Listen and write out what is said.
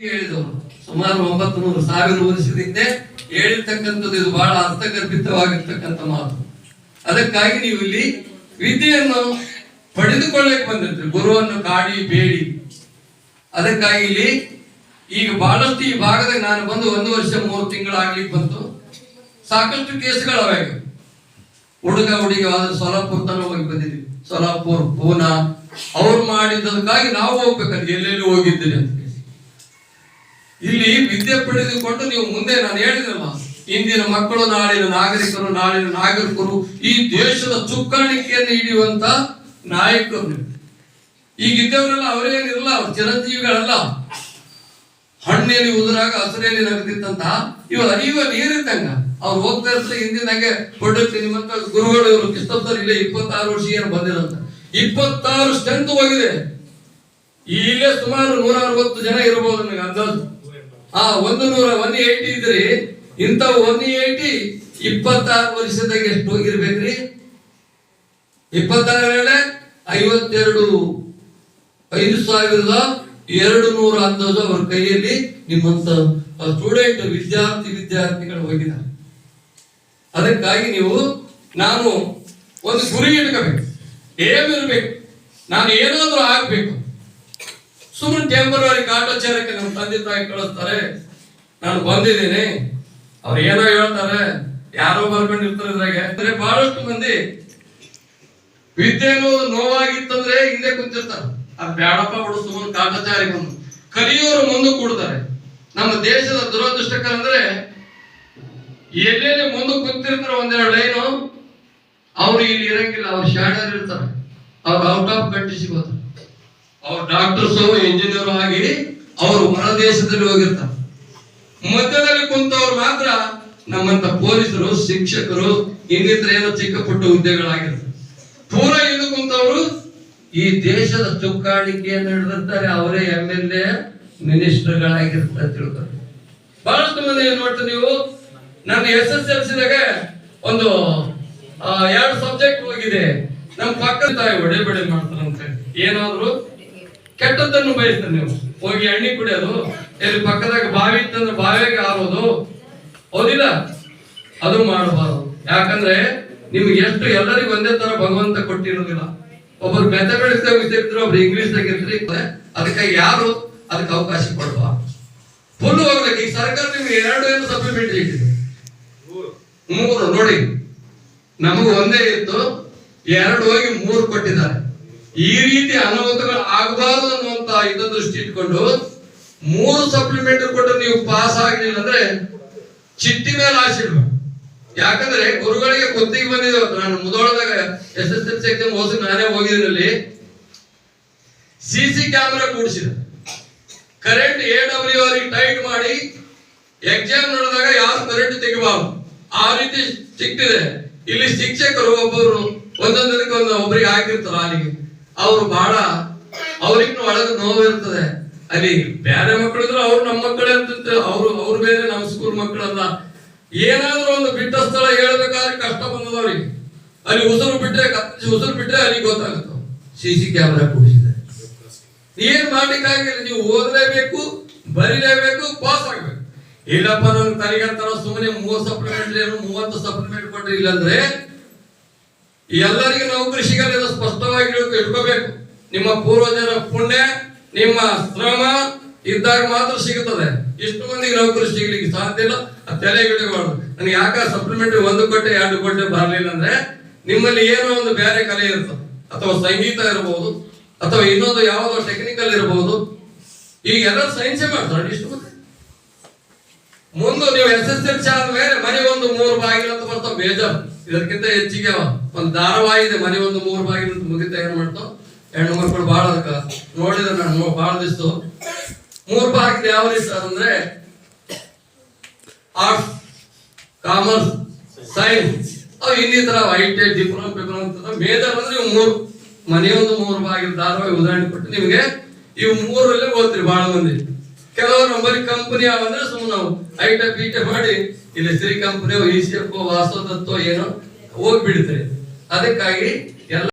ಹೇಳಿದವರು ಸುಮಾರು ಒಂಬತ್ತು ನೂರು ಸಾವಿರ ವರ್ಷದ ಹಿಂದೆ ಹೇಳಿರ್ತಕ್ಕಂಥದ್ದು ಇದು ಬಹಳ ಅರ್ಥಗರ್ಭಿತವಾಗಿರ್ತಕ್ಕಂಥ ಮಾತು. ಅದಕ್ಕಾಗಿ ನೀವು ಇಲ್ಲಿ ವಿದ್ಯೆಯನ್ನು ಪಡೆದುಕೊಳ್ಳಕ್ಕೆ ಬಂದಿರ್ತೀರಿ. ಗುರುವನ್ನು ಕಾಡಿ, ಬೇಡಿ. ಅದಕ್ಕಾಗಿ ಇಲ್ಲಿ ಈಗ ಬಹಳಷ್ಟು ಈ ಭಾಗದಾಗ ನಾನು ಬಂದು ಒಂದು ವರ್ಷ, ಮೂರು ತಿಂಗಳಾಗ್ಲಿ ಬಂತು. ಸಾಕಷ್ಟು ಕೇಸ್ಗಳವೆ ಅವಾಗ ಹುಡುಗ, ಹುಡುಗಿ ಸೊಲಾಪುರ ತನಕ ಹೋಗಿ ಬಂದಿದ್ವಿ. ಸೊಲಾಪುರ್, ಪೂನಾ. ಅವ್ರು ಮಾಡಿದ್ದಕ್ಕಾಗಿ ನಾವು ಹೋಗ್ಬೇಕಂತ. ಎಲ್ಲೆಲ್ಲಿ ಹೋಗಿದ್ದೀನಿ ಅಂತ. ಇಲ್ಲಿ ವಿದ್ಯೆ ಪಡೆದುಕೊಂಡು ನೀವು ಮುಂದೆ ನಾನು ಹೇಳಿದ್ರಲ್ಲ ಇಂದಿನ ಮಕ್ಕಳು, ನಾಳಿನ ನಾಗರಿಕರು ನಾಳಿನ ನಾಗರಿಕರು ಈ ದೇಶದ ಚುಕ್ಕಾಣಿಕೆಯನ್ನು ಹಿಡಿಯುವಂತ ನಾಯಕರು. ಈಗಿದ್ದವರೆಲ್ಲ ಈಗ ಇದ್ದವರೆಲ್ಲ ಅವರೇನಿರಲ್ಲ ಅವ್ರ ಚಿರಂಜೀವಿಗಳಲ್ಲ. ಹಣ್ಣೇಲಿ ಉದುರಾಗ ಹಸಿರೇಲಿ ನಗದಿತ್ತಂತ ಇವರು ಅರಿಯುವ ನೀರಿದ್ದಂಗ. ಅವ್ರು ಹೋಗ್ತಾ ಇರ್ತಾರೆ ಹಿಂದಿನಂಗೆ ಕೊಡುತ್ತೆ ನಿಮ್ಮಂತ ಗುರುಗಳು ಇವರು ಕಿಸ್ತಬ್ದರ್ ಇಲ್ಲೇ ಇಪ್ಪತ್ತಾರು ವರ್ಷ ಏನು ಬಂದಿರಂತ ಇಪ್ಪತ್ತಾರು ಸ್ಟ್ರೆಂತ್ ಹೋಗಿದೆ. ಇಲ್ಲೇ ಸುಮಾರು ನೂರ ಅರವತ್ತು ಜನ ಇರಬಹುದು ನನಗೆ ಅಂದಾಜು. ಹಾ ಒಂದು ನೂರ ಒನ್ ಏಯ್ಟಿ ಇದ್ರಿ ಇಂಥ ಒನ್ ಏಯ್ಟಿ ಇಪ್ಪತ್ತಾರು ವರ್ಷದಾಗ ಎಷ್ಟು ಹೋಗಿರ್ಬೇಕ್ರಿ? ಇಪ್ಪತ್ತಾರನೇ ಐವತ್ತೆರಡು, ಐದು ಸಾವಿರದ ಎರಡು ನೂರ ಅಂದಾಜು ಅವ್ರ ಕೈಯಲ್ಲಿ ನಿಮ್ಮಂತ ಸ್ಟೂಡೆಂಟ್ ವಿದ್ಯಾರ್ಥಿ ವಿದ್ಯಾರ್ಥಿಗಳು ಹೋಗಿದ್ದಾರೆ. ಅದಕ್ಕಾಗಿ ನೀವು, ನಾನು ಒಂದು ಗುರಿ ಇಟ್ಕೋಬೇಕು. ಏನಿರ್ಬೇಕು ನಾನು ಏನಾದ್ರೂ ಆಗ್ಬೇಕು. ಸುಮ್ಮನೆ ಟೆಂಪರರಿ ಕಾಟಾಚಾರಕ್ಕೆ ನಮ್ಮ ತಂದೆ ತಾಯಿ ಕಳಿಸ್ತಾರೆ. ನಾನು ಬಂದಿದ್ದೀನಿ. ಅವ್ರು ಏನೋ ಹೇಳ್ತಾರೆ. ಯಾರೋ ಬರ್ಕೊಂಡಿರ್ತಾರೆ ಇದ್ರಾಗೆ. ಅಂದ್ರೆ ಬಹಳಷ್ಟು ಮಂದಿ ವಿದ್ಯೆ ಅನ್ನೋದು ನೋವಾಗಿತ್ತಂದ್ರೆ ಹಿಂದೆ ಕುಂತಿರ್ತಾರೆ. ಆ ಬ್ಯಾಡಪ್ಪ ಬಿಡು ಸುಮ್ಮನೆ ಕಾಟಾಚಾರಿ ಬಂದು. ಕಲಿಯೋರು ಮುಂದೆ ಕೂಡ್ತಾರೆ. ನಮ್ಮ ದೇಶದ ದುರದೃಷ್ಟಕರ ಅಂದ್ರೆ ಎಲ್ಲೆಲ್ಲಿ ಮುಂದೆ ಕುಂತಿರ್ತಾರೆ ಒಂದೆರಡು ಲೈನು, ಅವ್ರು ಇಲ್ಲಿ ಇರಂಗಿಲ್ಲ. ಅವ್ರು ಶಾಡರ್ ಇರ್ತಾರೆ. ಅವ್ರು ಔಟ್ ಆಫ್ ಕಂಟ್ರಿ ಸಿಗೋತಾರೆ ಅವ್ರು ಡಾಕ್ಟರ್ಸ್ ಇಂಜಿನಿಯರ್ ಆಗಿ ಅವರು ಹೊರದೇಶದಲ್ಲಿ ಹೋಗಿರ್ತಾರೆ. ಮಧ್ಯದಲ್ಲಿ ಕುಂತವ್ರು ಮಾತ್ರ ನಮ್ಮಂತ ಪೊಲೀಸರು, ಶಿಕ್ಷಕರು ಇನ್ನಿತರ ಏನೋ ಚಿಕ್ಕ ಪುಟ್ಟ ಹುದ್ದೆಗಳಾಗಿರ್ತಾರೆ. ಪೂರ ಹಿಂದೆ ಕುಂತವರು ಈ ದೇಶದ ಚುಕ್ಕಾಣಿಕೆಯನ್ನು ಹಿಡಿದಿರ್ತಾರೆ ಅವರೇ ಎಂ ಎಲ್ ಎ ಮಿನಿಸ್ಟರ್ಗಳಾಗಿರ್ತಾರೆ ತಿಳ್ಕೊಂಡು ಬಹಳಷ್ಟು ಮಂದಿ ಏನ್ ಮಾಡ್ತೀರಿ ನೀವು? ನನ್ನ ಎಸ್ ಎಸ್ ಎಲ್ ಸಿದಾಗ ಒಂದು ಎರಡು ಸಬ್ಜೆಕ್ಟ್ ಹೋಗಿದೆ. ನಮ್ಮ ಪಕ್ಕದ ತಾಯಿ ಒಡೆ ಬಡೆ ಮಾಡ್ತಾರಂತೆ. ಏನಾದ್ರು? ಕೆಟ್ಟದ್ದನ್ನು ಬಯಸ್ತಾರೆ ನೀವು. ಹೋಗಿ ಎಣ್ಣೆ ಕುಡಿಯೋದು ಎಲ್ಲಿ ಪಕ್ಕದಾಗ ಬಾವಿ ಇತ್ತಂದ್ರೆ ಬಾವಿಗೆ ಆರೋದು ಹೌದಿಲ್ಲ? ಅದು ಮಾಡಬಾರದು. ಯಾಕಂದ್ರೆ ನಿಮ್ಗೆ ಎಷ್ಟು ಎಲ್ಲರಿಗೂ ಒಂದೇ ತರ ಭಗವಂತ ಕೊಟ್ಟಿರೋದಿಲ್ಲ. ಒಬ್ಬರು ಮೆಥಮೆಟಿಕ್ಸ್ ಇರ್ತಾರೆ ಒಬ್ರು ಇಂಗ್ಲಿಷ್ ದಾಗ ಇರ್ತೀರಿ ಅದಕ್ಕೆ ಯಾರು ಅದಕ್ಕೆ ಅವಕಾಶ ಕೊಡುವ ಫುಲ್ ಹೋಗ್ಬೇಕು ಈ ಸರ್ಕಾರ ನಿಮ್ಗೆ ಎರಡು ಏನು ಸಪ್ಲಿಮೆಂಟ್ ಇಟ್ಟಿದೆ ಮೂರು, ನೋಡಿ. ನಮಗೂ ಒಂದೇ ಇತ್ತು. ಎರಡು ಹೋಗಿ ಮೂರು ಕೊಟ್ಟಿದ್ದಾರೆ. ಈ ರೀತಿ ಅನಾಹುತಗಳು ಆಗಬಾರದು ಇದ ದೃಷ್ಟಿ ಇಟ್ಕೊಂಡು ಮೂರು ಸಪ್ಲಿಮೆಂಟ್ ಕೊಟ್ಟು ನೀವು ಪಾಸ್ ಆಗಲಿಲ್ಲ ಅಂದ್ರೆ ಚಿಟ್ಟಿ ಮೇಲೆ ಆಸೆ ಯಾಕಂದ್ರೆ ಗುರುಗಳಿಗೆ ಗೊತ್ತಿಗೆ ಬಂದಿದ್ದು ನಾನು ಮುದೋಳದಾಗ S S L C exam ಓದಿ ನಾನೇ ಹೋಗಿದ್ರಲ್ಲಿ C camera ಕೂಡಿಸಿದ. Current A W R tight ಮಾಡಿ ಎಕ್ಸಾಮ್ ನೋಡಿದಾಗ ಯಾರು ಕರೆಂಟ್ ತೆಗಿಬಾರ್ದು. ಆ ರೀತಿ ಸಿಕ್ತಿದೆ. ಇಲ್ಲಿ ಶಿಕ್ಷಕರು ಒಬ್ಬರು ಒಂದೊಂದಕ್ಕೆ ಒಂದು ಒಬ್ಬರಿಗೆ ಹಾಕಿರ್ತಾರ ಅಲ್ಲಿಗೆ ಅವರು ಬಹಳ ಅವ್ರಿಗೂ ಒಳಗೆ ನೋವು ಇರ್ತದೆ. ಅಲ್ಲಿ ಬೇರೆ ಮಕ್ಕಳಿದ್ರು ಅವ್ರು ನಮ್ಮ ಮಕ್ಕಳೇ ಅಂತ ಅವ್ರು, ಅವ್ರ ಬೇರೆ ನಮ್ಮ ಸ್ಕೂಲ್ ಮಕ್ಕಳಲ್ಲ. ಏನಾದ್ರೂ ಒಂದು ಬಿಟ್ಟ ಸ್ಥಳ ಹೇಳ್ಬೇಕಾದ್ರೆ ಕಷ್ಟ ಬಂದದವ್ರಿಗೆ ಅಲ್ಲಿ ಉಸಿರು ಬಿಟ್ರೆ ಉಸಿರು ಬಿಟ್ರೆ ಅಲ್ಲಿ ಗೊತ್ತಾಗುತ್ತೆ ಸಿ ಸಿ ಕ್ಯಾಮೆರಾ ಕೂಡಿಸಿದೆ ಏನ್ ಮಾಡ್ಲಿಕ್ಕಾಗಿಲ್ಲ ನೀವು ಓದಲೇಬೇಕು, ಬರೀಲೇಬೇಕು ಪಾಸ್ ಆಗ್ಬೇಕು. ಇಲ್ಲಪ್ಪ ನನ್ ತಲೆಗಂತಾರ ಸುಮ್ಮನೆ ಮೂವತ್ ಸಪ್ಲಿಮೆಂಟ್ ಮೂವತ್ತು ಸಪ್ಲಿಮೆಂಟ್ ಕೊಟ್ಟರೆ ಇಲ್ಲಂದ್ರೆ, ಎಲ್ಲರಿಗೂ ನೌಕರಿ ಸಿಗಲ್ಲ ಸ್ಪಷ್ಟವಾಗಿ ಇಟ್ಕೊ- ಇಟ್ಕೋಬೇಕು ನಿಮ್ಮ ಪೂರ್ವಜರ ಪುಣ್ಯ, ನಿಮ್ಮ ಶ್ರಮ ಇದ್ದಾಗ ಮಾತ್ರ ಸಿಗುತ್ತದೆ. ಇಷ್ಟು ಮಂದಿಗೆ ನೌಕರಿ ಸಿಗ್ಲಿಕ್ಕೆ ಸಾಧ್ಯ ಇಲ್ಲ. ತಲೆಗಿಡಬಾರ್ದು ನನಗೆ ಯಾಕ ಸಪ್ಲಿಮೆಂಟ್ ಒಂದು ಕೊಟ್ಟೆ, ಎರಡು ಕೊಟ್ಟೆ ಬರಲಿಲ್ಲ ಅಂದ್ರೆ ನಿಮ್ಮಲ್ಲಿ ಏನೋ ಒಂದು ಬೇರೆ ಕಲೆ ಇರ್ತದೆ ಅಥವಾ ಸಂಗೀತ ಇರಬಹುದು ಅಥವಾ ಇನ್ನೊಂದು ಯಾವುದೋ ಟೆಕ್ನಿಕಲ್ ಇರಬಹುದು ಈಗ ಎಲ್ಲ ಸೈನ್ಸೇ ಮಾಡ್ತಾರೆ ಇಷ್ಟು ಮಂದಿ ಮುಂದೆ ನೀವು ಎಸ್ ಎಸ್ ಎಲ್ ಸಿ ಆದ್ಮೇಲೆ ಮನೆ ಒಂದು ಮೂರು ಬಾಗಿಲು ಅಂತ ಬರ್ತಾವ, ಬೇಜಾರ್. ಇದಕ್ಕಿಂತ ಹೆಚ್ಚಿಗೆ ಒಂದು ಧಾರವಾಹಿ ಇದೆ ಮನೆ ಒಂದು ಮೂರು ಬಾಗಿಲು ಅಂತ ಮುಗಿತಾ ಏನ್ ಮಾಡ್ತಾವ ಹೆಣ್ಣು ಮಕ್ಕಳು ಬಹಳ ಅದಕ್ಕೆ. ನೋಡಿದ್ರೆ ನಾನು ಬಹಳ ದಿಸ್ತು ಮೂರು ಬಾಗಿಲು ಯಾವ ದಿವಸ ಅಂದ್ರೆ? Arts commerce, science. ಅವು ಇನ್ನಿತರ ಐಟಿ, ಡಿಪ್ಲೊಮ್ ಪಿಪ್ಲೊಮ್ ಅಂತ ಮೇಜರ್ ಅಂದ್ರೆ ಇವು ಮೂರು. ಮನೆಯೊಂದು ಮೂರು ಭಾಗ ಧಾರಾವಾಹಿ ಉದಾಹರಣೆ ಕೊಟ್ಟು ನಿಮಗೆ ಇವು ಮೂರಲ್ಲೇ ಓದ್ತೀರಿ ಬಹಳ ಮಂದಿ. ಕೆಲವರು ನಂಬರಿ ಕಂಪನಿ ಅಂದ್ರೆ ಸುಮ್ಮನೆ ನಾವು ಐಟ ಪೀಟ ಮಾಡಿ ಇಲ್ಲಿ Shri company E C F ವಾಸೋದತ್ತೋ ಏನೋ ಹೋಗ್ಬಿಡ್ತಾರೆ ಅದಕ್ಕಾಗಿ ಎಲ್ಲ